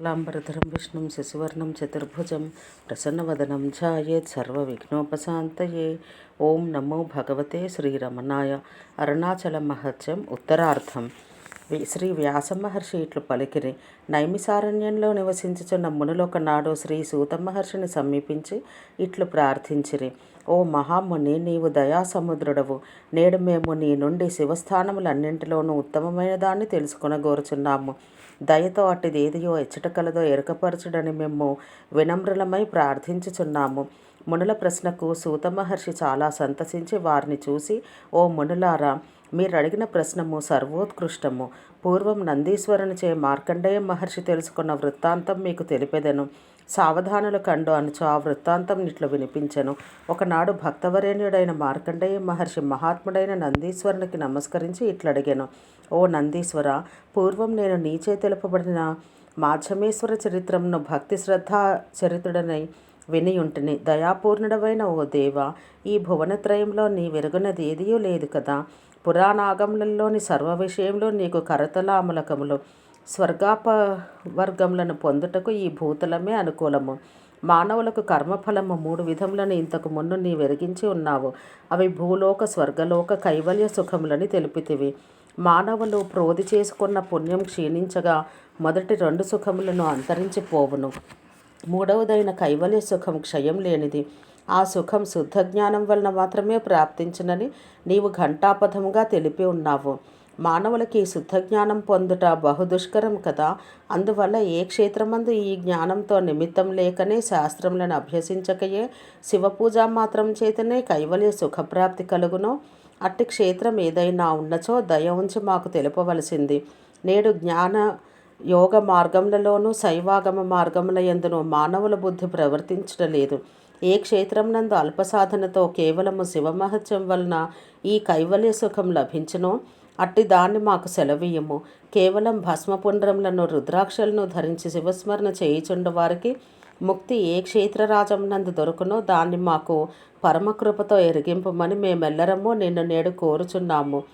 శుక్లాంబరధరం విష్ణుం శశివర్ణం చతుర్భుజం ప్రసన్నవదనం ఝాయేత్ సర్వవిఘ్నోపశాంతయే ఓం నమో భగవతే శ్రీరమణాయ అరుణాచల మహత్యం ఉత్తరార్థం శ్రీ వ్యాస మహర్షి ఇట్లు పలికిరి. నైమిసారణ్యంలో నివసించుచున్న మునులొకనాడు శ్రీ సూత మహర్షిని సమీపించి ఇట్లు ప్రార్థించిరి. ఓ మహాముని నీవు దయాసముద్రుడవు. నేడు మేము నీ నుండి శివస్థానములన్నింటిలోనూ ఉత్తమమైన దాన్ని తెలుసుకొనగోరుచున్నాము. దయతో అట్టిదేదియో ఎచ్చట కలదో ఎరకపరచుడని మేము వినమ్రులమై ప్రార్థించుచున్నాము. మునుల ప్రశ్నకు సూత మహర్షి చాలా సంతసించి వారిని చూసి ఓ మునులారా మీరు అడిగిన ప్రశ్నము సర్వోత్కృష్టము. పూర్వం నందీశ్వరునిచే మార్కండేయ మహర్షి తెలుసుకున్న వృత్తాంతం మీకు తెలిపెదను. సావధానులు కండు అనుచు ఆ వృత్తాంతం ఇట్లు వినిపించెను. ఒకనాడు భక్తవరేణ్యుడైన మార్కండేయ మహర్షి మహాత్ముడైన నందీశ్వరునికి నమస్కరించి ఇట్లడిగాను. ఓ నందీశ్వర పూర్వం నేను నీచే తెలుపబడిన మాధ్యమేశ్వర చరిత్రమును భక్తి శ్రద్ధా చరిత్రుడనై వినియుంటిని. దయాపూర్ణుడవైన ఓ దేవ ఈ భువనత్రయంలో నీ వెరుగునది ఏదియూ లేదు కదా. పురాణాగములలోని సర్వ విషయంలో నీకు కరతలామలకములు స్వర్గాప వర్గములను పొందుటకు ఈ భూతలమే అనుకూలము. మానవులకు కర్మఫలము మూడు విధములను ఇంతకు ముందు నీ వెరిగించి ఉన్నావు. అవి భూలోక స్వర్గలోక కైవల్య సుఖములని తెలిపితివి. మానవులు ప్రోధి చేసుకున్న పుణ్యం క్షీణించగా మొదటి రెండు సుఖములను అంతరించిపోవును మూడవదైన కైవల్య సుఖం క్షయం లేనిది. ఆ సుఖం శుద్ధ జ్ఞానం వలన మాత్రమే ప్రాప్తించునని నీవు ఘంటాపథముగా తెలిపి ఉన్నావు. మానవులకి శుద్ధ జ్ఞానం పొందుట బహుదుష్కరం కదా. అందువల్ల ఏ క్షేత్రమందు ఈ జ్ఞానంతో నిమిత్తం లేకనే శాస్త్రములను అభ్యసించకయే శివపూజ మాత్రం చేతనే కైవల్య సుఖప్రాప్తి కలుగునో అట్టి క్షేత్రం ఏదైనా ఉన్నచో దయ ఉంచి మాకు తెలుపవలసింది. నేడు జ్ఞాన యోగ మార్గములలోనూ శైవాగమ మార్గముల ఎందునో మానవుల బుద్ధి ప్రవర్తించటలేదు ఏ క్షేత్రం నందు అల్పసాధనతో కేవలము శివమహత్యం వలన ఈ కైవల్య సుఖం లభించునో అట్టి దాన్ని మాకు సెలవీయము. కేవలం భస్మపుండ్రములను రుద్రాక్షలను ధరించి శివస్మరణ చేయుచుండు వారికి ముక్తి ఏ క్షేత్రరాజం నందు దొరుకునో దాన్ని మాకు పరమకృపతో ఎరిగింపమని మేమెల్లరము నిన్ను నేడు కోరుచున్నాము.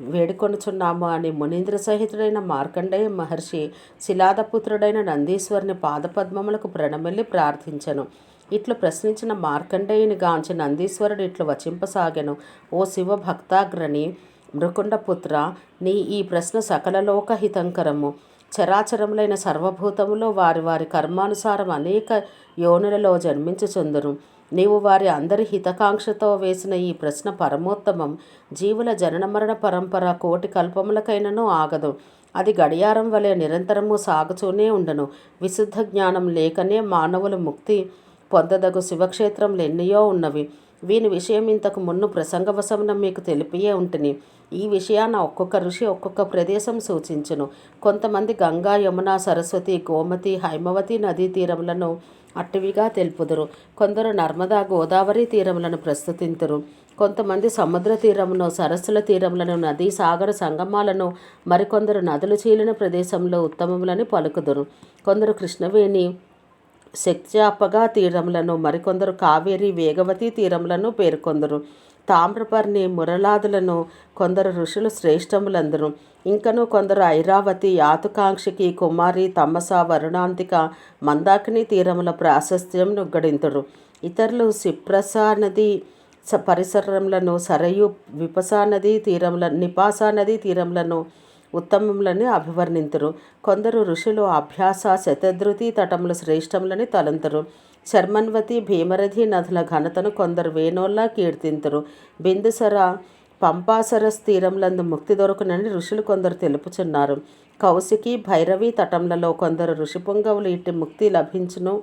వేడుకొనుచున్నాము అని మునీంద్ర సహితుడైన మార్కండేయ మహర్షి శిలాదపుత్రుడైన నందీశ్వరుని పాదపద్మములకు ప్రణమిల్లి ప్రార్థించను. ఇట్లు ప్రశ్నించిన మార్కండేయుని గాంచి నందీశ్వరుడు ఇట్లు వచింపసాగెను. ఓ శివ భక్తాగ్రణి మృకుండపుత్ర నీ ఈ ప్రశ్న సకల లోకహితంకరము. చరాచరములైన సర్వభూతములో వారి వారి కర్మానుసారం అనేక యోనులలో జన్మించుచుందురు. నీవు వారి అందరి హితకాంక్షతో వేసిన ఈ ప్రశ్న పరమోత్తమం. జీవుల జనన మరణ పరంపర కోటి కల్పములకైనను ఆగదు. అది గడియారం వలె నిరంతరము సాగుతూనే ఉండను. విశుద్ధ జ్ఞానం లేకనే మానవుల ముక్తి పొందదగు శివక్షేత్రములు ఎన్నయో ఉన్నవి. వీని విషయం ఇంతకు మున్ను ప్రసంగవశమున మీకు తెలిపియే ఉంటిని. ఈ విషయాన ఒక్కొక్క ఋషి ఒక్కొక్క ప్రదేశం సూచించును. కొంతమంది గంగా యమున సరస్వతి గోమతి హైమవతి నదీ తీరములను అట్టివిగా తెలుపుదురు. కొందరు నర్మదా గోదావరి తీరములను ప్రస్తుతింతురు. కొంతమంది సముద్ర తీరమును సరస్సుల తీరములను నదీ సాగర సంగమాలను మరికొందరు నదులు చీలిన ప్రదేశంలో ఉత్తమములని పలుకుదురు. కొందరు కృష్ణవేణి శక్త్యాపగా తీరములను మరికొందరు కావేరి వేగవతి తీరములను పేర్కొందరు. తామ్రపర్ణి మురళాదులను కొందరు ఋషులు శ్రేష్టములందరు. ఇంకను కొందరు ఐరావతి యాతుకాంక్షికి కుమారి తమస వరుణాంతిక మందాకిని తీరముల ప్రాశస్త్యం నుగ్గడింతురు. ఇతరులు సిప్రసా నది స పరిసరములను సరయు విపసా నది తీరముల నిపాసా నది తీరములను ఉత్తమములని అభివర్ణింతురు. కొందరు ఋషులు అభ్యాస శతధృతి తటములు శ్రేష్టములని తలంతరు. శర్మన్వతి భీమరథి నదుల ఘనతను కొందరు వేణోల్లా కీర్తింతురు. బిందుసర పంపాసరస్ తీరంలందు ముక్తి దొరకునని ఋషులు కొందరు తెలుపుచున్నారు. కౌశికి భైరవి తటములలో కొందరు ఋషిపొంగవులు ఇట్టి ముక్తి లభించును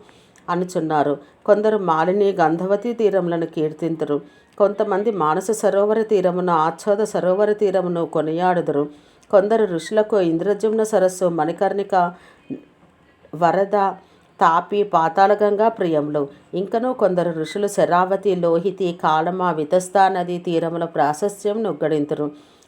అనుచున్నారు. కొందరు మాలిని గంధవతి తీరములను కీర్తింతురు. కొంతమంది మానస సరోవర తీరమును ఆచ్ఛాద సరోవర తీరమును కొనియాడుదురు. కొందరు ఋషులకు ఇంద్రజుమ్న సరస్సు మణికర్ణిక వరద తాపి పాతాళగంగా ప్రియములు ఇంకనూ కొందరు ఋషులు శరావతి లోహితి కాళమ వితస్తా నదీ తీరముల ప్రాశస్త్యం నుగ్గడింతురు.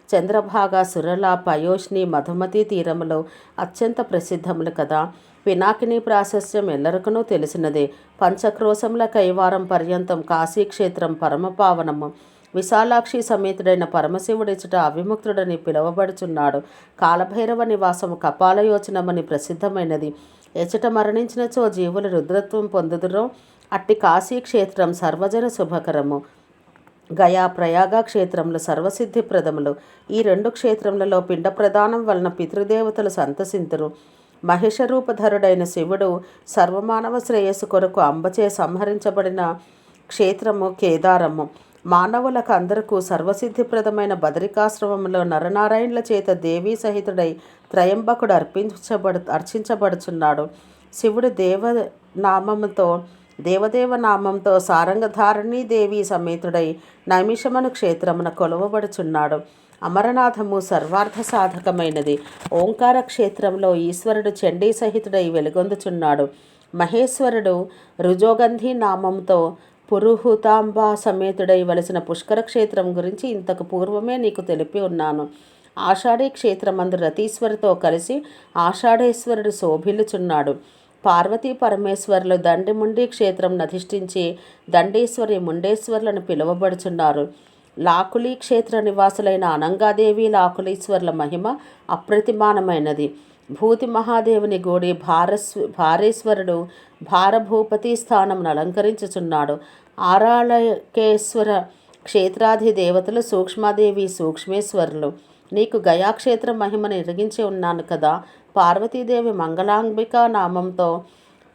చంద్రభాగ సురల పయోష్ని మధుమతి తీరములో అత్యంత ప్రసిద్ధములు కదా. పినాకిని ప్రాశస్యం ఎల్లరికనూ తెలిసినదే. పంచక్రోశముల కైవారం పర్యంతం కాశీక్షేత్రం పరమపావనము. విశాలాక్షి సమేతుడైన పరమశివుడిచట అవిముక్తుడని పిలువబడుచున్నాడు. కాలభైరవ నివాసము కపాలయోచనమని ప్రసిద్ధమైనది. ఎచట మరణించినచో జీవులు రుద్రత్వం పొందుదురో అట్టి కాశీ క్షేత్రం సర్వజన శుభకరము. గయా ప్రయాగ క్షేత్రములు సర్వసిద్ధిప్రదములు ఈ రెండు క్షేత్రములలో పిండ ప్రదానం వలన పితృదేవతలు సంతసింతురు. మహిషరూపధరుడైన శివుడు సర్వమానవ శ్రేయస్సు కొరకు అంబచే సంహరించబడిన క్షేత్రము కేదారము. మానవులకు అందరకు సర్వసిద్ధిప్రదమైన బదరికాశ్రమంలో నరనారాయణుల చేత దేవీ సహితుడై త్రయంబకుడు అర్పించబడు అర్చించబడుచున్నాడు. శివుడు దేవనామంతో దేవదేవ నామంతో సారంగధారణి దేవి సమేతుడై నైమిషమను క్షేత్రమున కొలవబడుచున్నాడు. అమరనాథము సర్వార్థ సాధకమైనది. ఓంకార క్షేత్రంలో ఈశ్వరుడు చండీ సహితుడై వెలుగొందుచున్నాడు. మహేశ్వరుడు రుజోగంధి నామంతో పురుహుతాంబ సమేతుడై వలసిన పుష్కర క్షేత్రం గురించి ఇంతకు పూర్వమే నీకు తెలిపి ఉన్నాను. ఆషాఢీ క్షేత్రమందు రతీశ్వరితో కలిసి ఆషాఢేశ్వరుడు శోభిల్లుచున్నాడు. పార్వతీ పరమేశ్వరులు దండిముండి క్షేత్రం అధిష్ఠించి దండేశ్వరి ముండేశ్వర్లను పిలువబడుచున్నారు. లాకులీ క్షేత్ర నివాసులైన అనంగాదేవి లాకులీశ్వర్ల మహిమ అప్రతిమానమైనది. భూతి మహాదేవుని గోడి భారస్వ భారేశ్వరుడు భారభూపతి స్థానమును అలంకరించుచున్నాడు. ఆరాళకేశ్వర క్షేత్రాధి దేవతలు సూక్ష్మాదేవి సూక్ష్మేశ్వరులు. నీకు గయాక్షేత్ర మహిమను ఎరిగించి ఉన్నాను కదా. పార్వతీదేవి మంగళాంబిక నామంతో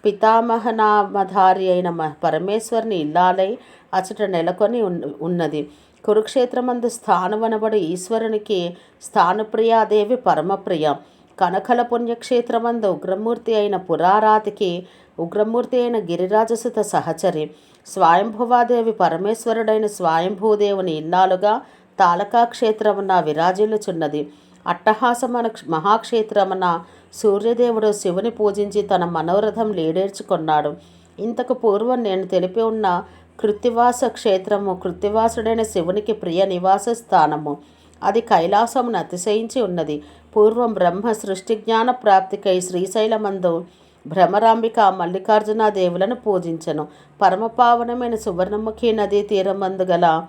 పితామహనామధారి అయిన మ- పరమేశ్వరుని ఇల్లాలై అచట నెలకొని ఉన్- ఉన్నది. కురుక్షేత్రమందు స్థానవనబడు ఈశ్వరునికి స్థానప్రియాదేవి పరమప్రియ. కనకల పుణ్యక్షేత్రమందు ఉగ్రమూర్తి అయిన పురారాతికి ఉగ్రమూర్తి అయిన గిరిరాజసుత సహచరి. స్వయంభువాదేవి పరమేశ్వరుడైన స్వయంభూదేవుని ఇన్నాలుగా తాలకా క్షేత్రమున విరాజిల్లుచున్నది. అట్టహాసమన మహాక్షేత్రమున సూర్యదేవుడు శివుని పూజించి తన మనోరథం లీడేర్చుకున్నాడు. ఇంతకు పూర్వం నేను తెలిపి ఉన్న కృత్తివాస క్షేత్రము కృత్తివాసుడైన శివునికి ప్రియ నివాస స్థానము అది కైలాసమును అతిశయించి ఉన్నది. పూర్వం బ్రహ్మ సృష్టి జ్ఞాన ప్రాప్తికై శ్రీశైలమందు భ్రమరాంబిక మల్లికార్జున దేవులను పూజించను. పరమపావనమైన సువర్ణముఖి నదీ తీరమందు గల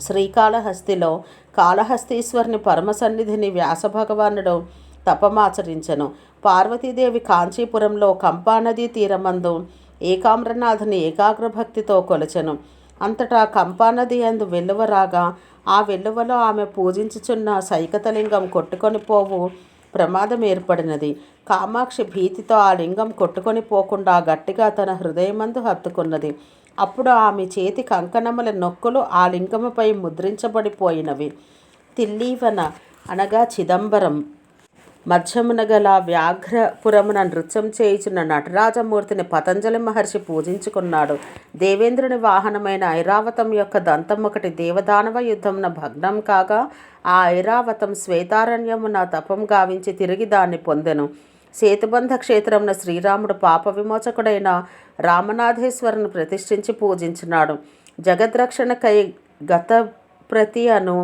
శ్రీకాళహస్తిలో కాళహస్తీశ్వరుని పరమ సన్నిధిని వ్యాసభగవానుడు తపమాచరించెను. పార్వతీదేవి కాంచీపురంలో కంపానదీ తీరమందు ఏకామ్రనాథుని ఏకాగ్రభక్తితో కొలచెను. అంతటా కంపానది అందు వెలువరాగా ఆ వెల్లువలో ఆమె పూజించుచున్న సైకతలింగం కొట్టుకొని పోవు ప్రమాదం ఏర్పడినది. కామాక్షి భీతితో ఆ లింగం కొట్టుకొని పోకుండా గట్టిగా తన హృదయమందు హత్తుకున్నది. అప్పుడు ఆమె చేతి కంకణముల నొక్కులు ఆ లింగముపై ముద్రించబడిపోయినవి. తిల్లీవన అనగా చిదంబరం. మధ్యమున గల వ్యాఘ్రపురమున నృత్యం చేయుచున్న నటరాజమూర్తిని పతంజలి మహర్షి పూజించుకున్నాడు. దేవేంద్రుని వాహనమైన ఐరావతం యొక్క దంతం ఒకటి దేవదానవ యుద్ధమున భగ్నం కాగా ఆ ఐరావతం శ్వేతారణ్యమున తపం గావించి తిరిగి దాన్ని పొందెను. సేతుబంధ క్షేత్రమున శ్రీరాముడు పాప విమోచకుడైన రామనాథేశ్వరుని ప్రతిష్ఠించి పూజించినాడు. జగద్రక్షణకై గత ప్రతి అను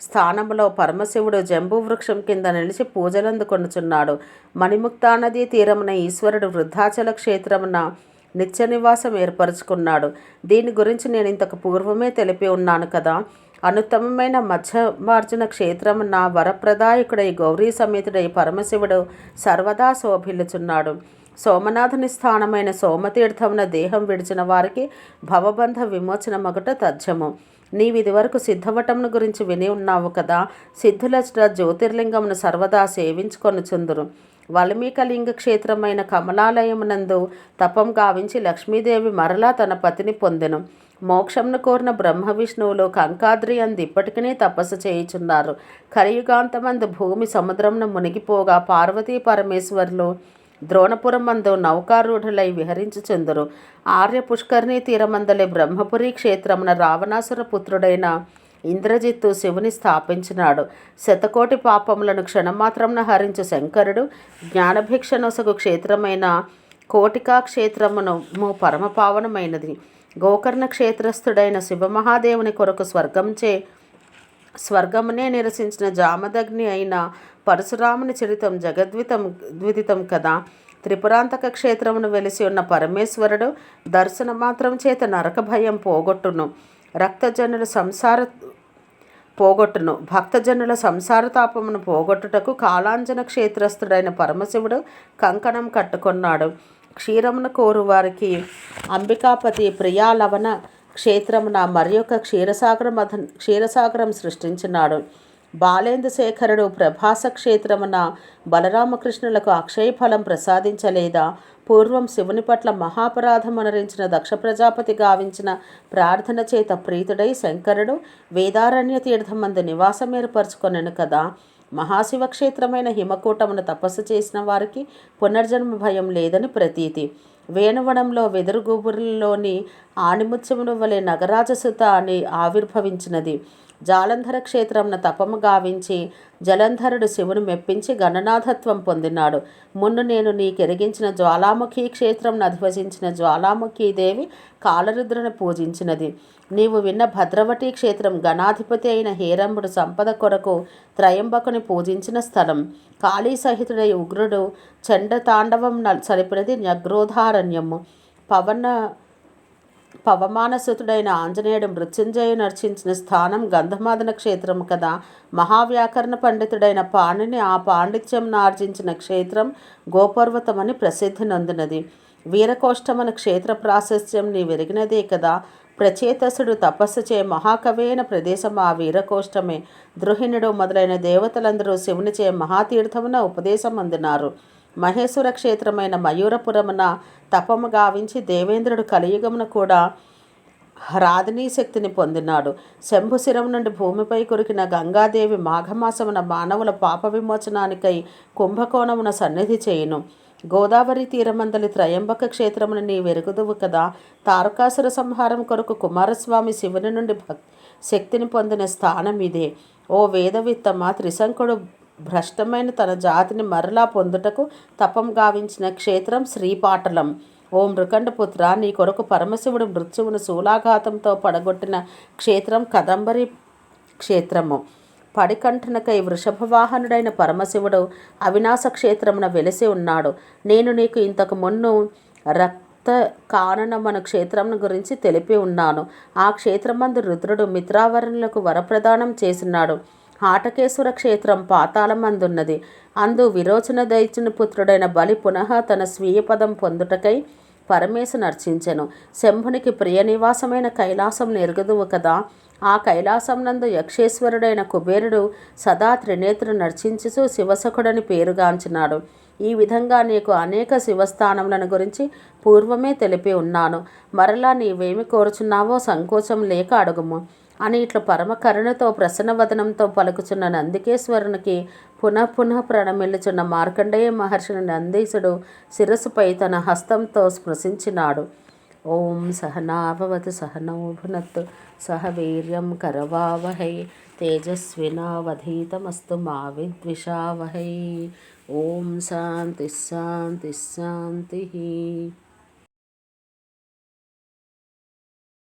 స్థానంలో పరమశివుడు జంబూ వృక్షం కింద నిలిచి పూజలందుకొనుచున్నాడు. మణిముక్తా నదీ తీరమున ఈశ్వరుడు వృద్ధాచల క్షేత్రమున నిత్య నివాసం ఏర్పరచుకున్నాడు. దీని గురించి నేను ఇంతకు పూర్వమే తెలిపి ఉన్నాను కదా. అనుత్తమమైన మధ్యమార్జున క్షేత్రమున వరప్రదాయకుడై గౌరీ సమేతుడై పరమశివుడు సర్వదా శోభిల్లుచున్నాడు. సోమనాథుని స్థానమైన సోమతీర్థమున దేహం విడిచిన వారికి భవబంధ విమోచన మగుట తథ్యము. నీవిది వరకు సిద్ధవటమును గురించి విని ఉన్నావు కదా. సిద్ధులచట జ్యోతిర్లింగమును సర్వదా సేవించుకొనుచుందురు వల్మీకలింగ క్షేత్రమైన కమలాలయమునందు తపం గావించి లక్ష్మీదేవి మరలా తన పతిని పొందెను. మోక్షంను కోరిన బ్రహ్మ విష్ణువులు కంకాద్రి అంది ఇప్పటికీ తపస్సు చేయుచున్నారు. కలియుగాంతమందు భూమి సముద్రంను మునిగిపోగా పార్వతీ పరమేశ్వరులు ద్రోణపురమందు నౌకారూఢులై విహరించుచుందురు ఆర్య పుష్కరిణీ తీరమందలి బ్రహ్మపురి క్షేత్రమున రావణాసుర పుత్రుడైన ఇంద్రజిత్తు శివుని స్థాపించినాడు. శతకోటి పాపములను క్షణమాత్రమున హరించు శంకరుడు జ్ఞానభిక్షనొసగు క్షేత్రమైన కోటికా క్షేత్రమును పరమపావనమైనది. గోకర్ణ క్షేత్రస్థుడైన శివమహాదేవుని కొరకు స్వర్గంచే స్వర్గమునే నిరసించిన జామదగ్ని అయిన పరశురాముని చరితం జగద్వితం ద్విదితం కదా. త్రిపురాంతక క్షేత్రమును వెలిసి ఉన్న పరమేశ్వరుడు దర్శన మాత్రం చేత నరక భయం పోగొట్టును. రక్తజనుల సంసార పోగొట్టును. భక్తజనుల సంసార తాపమును పోగొట్టుటకు కాలాంజన క్షేత్రస్థుడైన పరమశివుడు కంకణం కట్టుకున్నాడు. క్షీరమును కోరు వారికి అంబికాపతి ప్రియాలవన క్షేత్రమున మరి యొక్క క్షీరసాగర మధ క్షీరసాగరం సృష్టించినాడు. బాలేంద్రశేఖరుడు ప్రభాస క్షేత్రమున బలరామకృష్ణులకు అక్షయ ఫలం ప్రసాదించలేదా? పూర్వం శివుని పట్ల మహాపరాధమనరించిన దక్ష ప్రజాపతి గావించిన ప్రార్థన చేత ప్రీతుడై శంకరుడు వేదారణ్య తీర్థమందు నివాసం ఏర్పరచుకొనెను కదా. మహాశివక్షేత్రమైన హిమకూటమును తపస్సు చేసిన వారికి పునర్జన్మ భయం లేదని ప్రతీతి. వేణువనంలో వెదురుగుబురులోని ఆణిముత్యమును వలె నగరాజసుత అని ఆవిర్భవించినది. జాలంధర క్షేత్రంన తపము గావించి జలంధరుడు శివుని మెప్పించి గణనాథత్వం పొందినాడు. మున్ను నేను నీకెరిగించిన జ్వాలాముఖి క్షేత్రం అధివసించిన జ్వాలాముఖి దేవి కాలరుద్రను పూజించినది. నీవు విన్న భద్రవటి క్షేత్రం గణాధిపతి అయిన హేరంబుడు సంపద కొరకు త్రయంబకుని పూజించిన స్థలం. కాళీ సహితుడై ఉగ్రుడు చండ తాండవం సరిపినది నగ్రోధారణ్యము పవన పవమానసుతుడైన ఆంజనేయుడు మృత్యుంజయు నర్చించిన స్థానం గంధమాదన క్షేత్రం కదా. మహావ్యాకరణ పండితుడైన పాణిని ఆ పాండిత్యం ఆర్జించిన క్షేత్రం గోపర్వతమని ప్రసిద్ధి నొందినది. వీరకోష్టమన క్షేత్ర ప్రాశస్త్యం నీ వెరిగినదే కదా. ప్రచేతసుడు తపస్సు చే మహాకవైన ప్రదేశం ఆ వీరకోష్టమే. ద్రుహిణుడు మొదలైన దేవతలందరూ శివునిచే మహాతీర్థమున ఉపదేశం అందినారు. మహేశ్వర క్షేత్రమైన మయూరపురమున తపము గావించి దేవేంద్రుడు కలియుగమున కూడా రాధినీ శక్తిని పొందినాడు. శంభుశిరం నుండి భూమిపై కురికిన గంగాదేవి మాఘమాసమున మానవుల పాప విమోచనానికై కుంభకోణమున సన్నిధి చేయును. గోదావరి తీరమందలి త్రయంబక క్షేత్రమును నీ వెరుగుదువు కదా. తారకాసుర సంహారం కొరకు కుమారస్వామి శివుని నుండి భక్ శక్తిని పొందిన స్థానం ఇదే ఓ వేదవిత్తమ త్రిశంకుడు భ్రష్టమైన తన జాతిని మరలా పొందుటకు తపం గావించిన క్షేత్రం శ్రీపాటలం. ఓ మృకండపుత్ర నీ కొరకు పరమశివుడు మృత్యువును శూలాఘాతంతో పడగొట్టిన క్షేత్రం కదంబరి క్షేత్రము. పడికంఠనకై వృషభవాహనుడైన పరమశివుడు అవినాశ క్షేత్రమున వెలిసి ఉన్నాడు. నేను నీకు ఇంతకు మున్ను రక్త కాననమను క్షేత్రం గురించి తెలిపి ఉన్నాను. ఆ క్షేత్రమందు రుద్రుడు మిత్రావరణులకు వరప్రదానం చేసినాడు. ఆటకేశ్వర క్షేత్రం పాతాళమందున్నది. అందు విరోచన దైత్యుని పుత్రుడైన బలి పునః తన స్వీయ పదం పొందుటకై పరమేశు నర్చించెను శంభునికి ప్రియనివాసమైన కైలాసం నెరుగుదువు కదా. ఆ కైలాసం నందు యక్షేశ్వరుడైన కుబేరుడు సదా త్రినేత్రు నర్చించుచు శివసఖుడని పేరుగాంచినాడు. ఈ విధంగా నీకు అనేక శివస్థానములను గురించి పూర్వమే తెలిపి ఉన్నాను. మరలా నీవేమి కోరుచున్నావో సంకోచం లేక అడుగుము. అని ఇట్లా పరమ కరుణతో ప్రసన్నవదనంతో పలుకుచున్న నందికేశ్వరునికి పునః పునః ప్రణమిల్లుచున్న మార్కండేయ మహర్షిని నందీశుడు శిరస్సుపై తన హస్తంతో స్పృశించినాడు. ఓం సహనాభవతు సహనౌభునత్తు సహ వీర్యం కరవావహై తేజస్వినావధీతమస్తు మా విద్విషావహై. ఓం శాంతి శాంతి శాంతి.